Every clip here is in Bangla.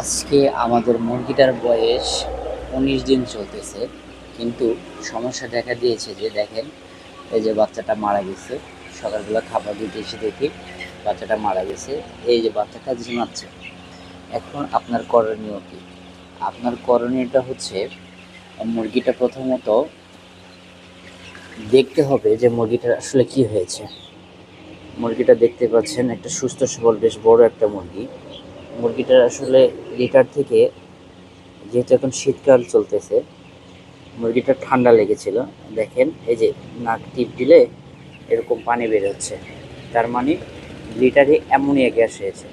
আজকে আমাদের মুরগিটার বয়স উনিশ দিন চলতেছে, কিন্তু সমস্যা দেখা দিয়েছে যে দেখেন, এই যে বাচ্চাটা মারা গেছে, সকালবেলা খাবার দিতে এসে দেখি বাচ্চাটা মারা গেছে, এই যে বাচ্চাটা ঝিমাচ্ছে। এখন আপনার করণীয় কী? আপনার করণীয়টা হচ্ছে, মুরগিটা প্রথমত দেখতে হবে যে মুরগিটার আসলে কি হয়েছে। মুরগিটা দেখতে পাচ্ছেন একটা সুস্থ সবল, বেশ বড় একটা মুরগি। মুরগিটার আসলে লিটার থেকে, যেহেতু এখন শীতকাল চলতেছে, মুরগিটা ঠান্ডা লেগেছিল। দেখেন, এই যে নাক টিপ দিলে এরকম পানি বের হচ্ছে। তার মানে লিটারে অ্যামোনিয়া গ্যাস হয়েছে।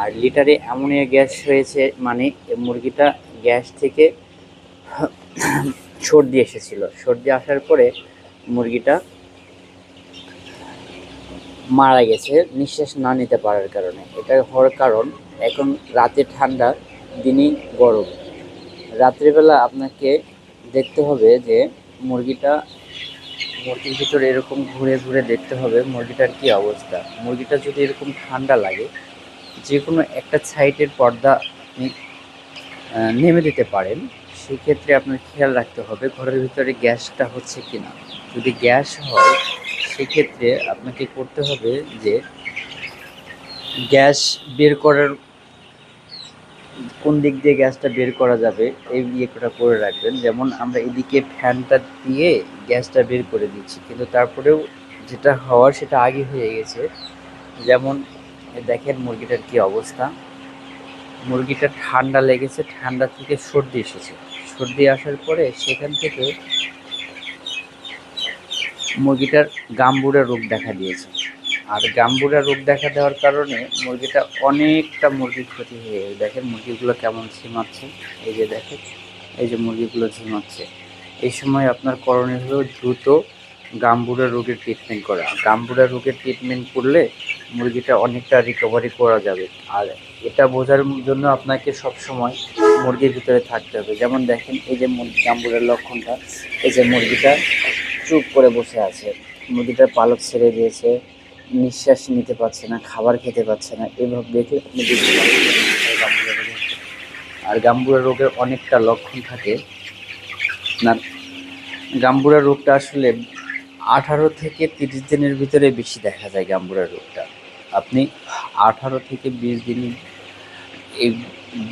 আর লিটারে অ্যামোনিয়া গ্যাস হয়েছে মানে মুরগিটা গ্যাস থেকে সর্দি এসেছিল। সর্দি আসার পরে মুরগিটা মারা গেছে, নিঃশ্বাস না নিতে পারার কারণে। এটা হওয়ার কারণ, এখন রাতে ঠান্ডা, দিনই গরম। রাত্রিবেলা আপনাকে দেখতে হবে যে মুরগিটা, মুরগির ভিতরে এরকম ঘুরে ঘুরে দেখতে হবে মুরগিটার কি অবস্থা। মুরগিটা যদি এরকম ঠান্ডা লাগে যে কোনো একটা সাইডের পর্দা আপনি নেমে দিতে পারেন। সেক্ষেত্রে আপনার খেয়াল রাখতে হবে ঘরের ভিতরে গ্যাসটা হচ্ছে কি না যদি গ্যাস হয় সেক্ষেত্রে আপনাকে করতে হবে যে গ্যাস বের করার কোন দিক দিয়ে গ্যাসটা বের করা যাবে, এই ইয়েটা করে রাখবেন। যেমন আমরা এদিকে ফ্যানটা দিয়ে গ্যাসটা বের করে দিচ্ছি, কিন্তু তারপরেও যেটা হওয়ার সেটা আগে হয়ে গেছে। যেমন দেখেন মুরগিটার কি অবস্থা। মুরগিটা ঠান্ডা লেগেছে, ঠান্ডা থেকে সর্দি এসেছে। সর্দি আসার পরে সেখান থেকে মুরগিটার গাম্বুরা রোগ দেখা দিয়েছে। আর গাম্বুরা রোগ দেখা দেওয়ার কারণে মুরগিটা অনেকটা মুরগির ক্ষতি হয়ে দেখেন মুরগিগুলো কেমন ঝিমাচ্ছে। এই যে দেখেন, এই যে মুরগিগুলো ঝিমাচ্ছে। এই সময় আপনার করণীয় হলো দ্রুত গাম্বুরা রোগের ট্রিটমেন্ট করা। গাম্বুরা রোগের ট্রিটমেন্ট করলে মুরগিটা অনেকটা রিকভারি করা যাবে। আর এটা বোঝার জন্য আপনাকে সব সময় মুরগির ভিতরে থাকতে হবে। যেমন দেখেন, এই যে গাম্বুরের লক্ষণটা, এই যে মুরগিটা চুপ করে বসে আছে। মুরগিটার পালক ছেড়ে দিয়েছে। নিঃশ্বাস নিতে পারছে না, খাবার খেতে পারছে না। এভাবে দেখে আপনি। আর গাম্বুরা রোগের অনেকটা লক্ষণ থাকে। না, গাম্বুরা রোগটা আসলে আঠারো থেকে তিরিশ দিনের ভিতরে বেশি দেখা যায় গাম্বুরা রোগটা। আপনি আঠারো থেকে বিশ দিন, এই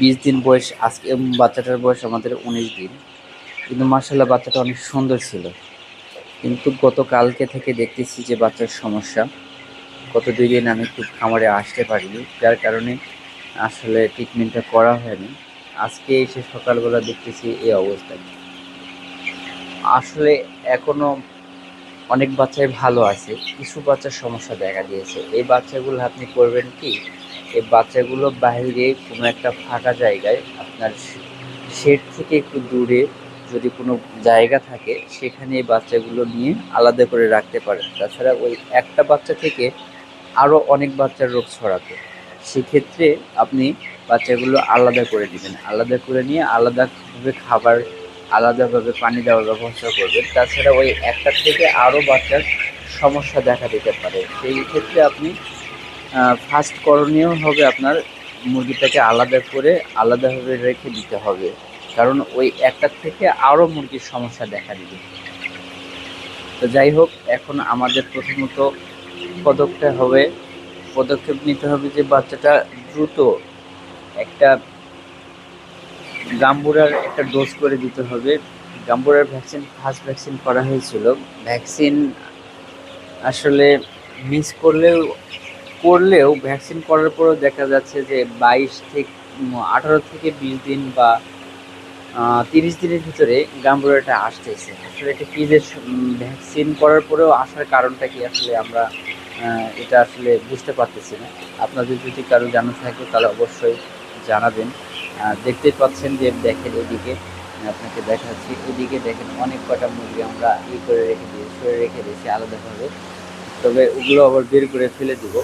বিশ দিন বয়স আজকে বাচ্চাটার বয়স আমাদের উনিশ দিন। কিন্তু মার্শাল্লাহ বাচ্চাটা অনেক সুন্দর ছিল। কিন্তু গতকালকে থেকে দেখতেছি যে বাচ্চার সমস্যা। গত দুই দিন আমি খুব খামারে আসতে পারিনি, যার কারণে আসলে ট্রিটমেন্টটা করা হয়নি। আজকে এসে সকালবেলা দেখতেছি এই অবস্থা। আসলে এখনও অনেক বাচ্চাই ভালো আছে, কিছু বাচ্চার সমস্যা দেখা দিয়েছে। এই বাচ্চাগুলো আপনি করবেন কি, এই বাচ্চাগুলো বাইরে কোনো একটা ফাঁকা জায়গায় আপনার শেড থেকে একটু দূরে যদি কোনো জায়গা থাকে, সেখানে এই বাচ্চাগুলো নিয়ে আলাদা করে রাখতে পারেন তাছাড়া ওই একটা বাচ্চা থেকে আরও অনেক বাচ্চার রোগ ছড়াবে সেক্ষেত্রে আপনি বাচ্চাগুলো আলাদা করে দিবেন। আলাদা করে নিয়ে আলাদাভাবে খাবার, আলাদাভাবে পানি দেওয়ার ব্যবস্থা করবেন। তাছাড়া ওই একটা থেকে আরও বাচ্চার সমস্যা দেখা দিতে পারে। সেই ক্ষেত্রে আপনি ফার্স্ট করণীয় হবে আপনার মুরগিটাকে আলাদা করে আলাদাভাবে রেখে দিতে হবে। কারণ ওই একটার থেকে আরও মুরগির সমস্যা দেখা দিবে। তো যাই হোক, এখন আমাদের প্রথমত পদক্ষেপ হবে, পদক্ষেপ নিতে হবে যে বাচ্চাটা দ্রুত একটা গাম্বুরার একটা ডোজ করে দিতে হবে। গাম্বুরার ভ্যাকসিন ফার্স্ট ভ্যাকসিন করা হয়েছিল। ভ্যাকসিন আসলে মিস করলেও করলেও ভ্যাকসিন করার পরেও দেখা যাচ্ছে যে বাইশ থেকে আঠারো থেকে বিশ দিন বা তিরিশ দিনের ভিতরে গাম্বুরাটা আসতেছে আসলে এটা কী যে ভ্যাকসিন করার পরেও আসার কারণটা কি আসলে আমরা এটা আসলে বুঝতে পারতেছি না। আপনাদের যদি কারও জানা থাকে তাহলে অবশ্যই জানাবেন। আহ, দেখতেই পাচ্ছেন যে দেখেন এদিকে আপনাকে দেখাচ্ছি। এদিকে দেখেন অনেক কটা মুরগি আমরা ই করে রেখে দিয়েছি সরে রেখে দিয়েছি আলাদাভাবে। তবে ওগুলো আবার বের করে ফেলে দিব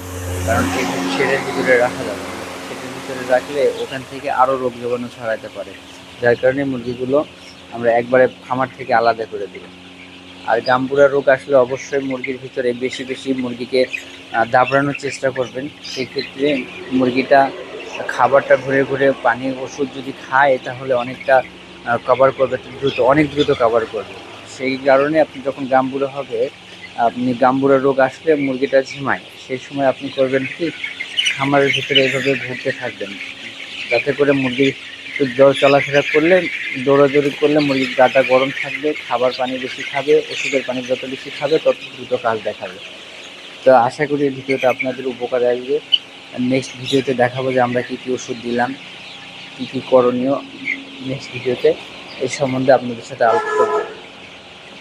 কারণ এই শেডের ভিতরে রাখা যাবে শেডের ভিতরে রাখলে ওখান থেকে আরও রোগ জীবাণু ছড়াতে পারে। যার কারণে মুরগিগুলো আমরা একবারে খামার থেকে আলাদা করে দিব আর গাম্বুরা রোগ আসলে অবশ্যই মুরগির ভিতরে বেশি বেশি মুরগিকে দাবড়ানোর চেষ্টা করবেন। সেক্ষেত্রে মুরগিটা খাবারটা ঘুরে ঘুরে পানি ওষুধ যদি খায়, তাহলে অনেকটা কভার করবে, দ্রুত, অনেক দ্রুত কভার করবে। সেই কারণে আপনি যখন গাম্বুড়ো হবে, আপনি গাম্বুড়া রোগ আসলে মুরগিটা ঝিমায়। সেই সময় আপনি করবেন কি, খামারের ভিতরে এভাবে ঘুরতে থাকবেন। যাতে করে মুরগি একটু জল চলাফেরা করলে, দৌড়াদৌড়ি করলে মুরগির গাটা গরম থাকবে, খাবার পানি বেশি খাবে, ওষুধের পানি যত বেশি খাবে, তত দ্রুত কাজ দেখাবে। তো আশা করি এই ভিডিওটা আপনাদের উপকারে আসবে। নেক্সট ভিডিওতে দেখাবো যে আমরা কী কী ওষুধ দিলাম, কী কী করণীয় নেক্সট ভিডিওতে। এই সম্বন্ধে আপনাদের সাথে আলোচনা করব।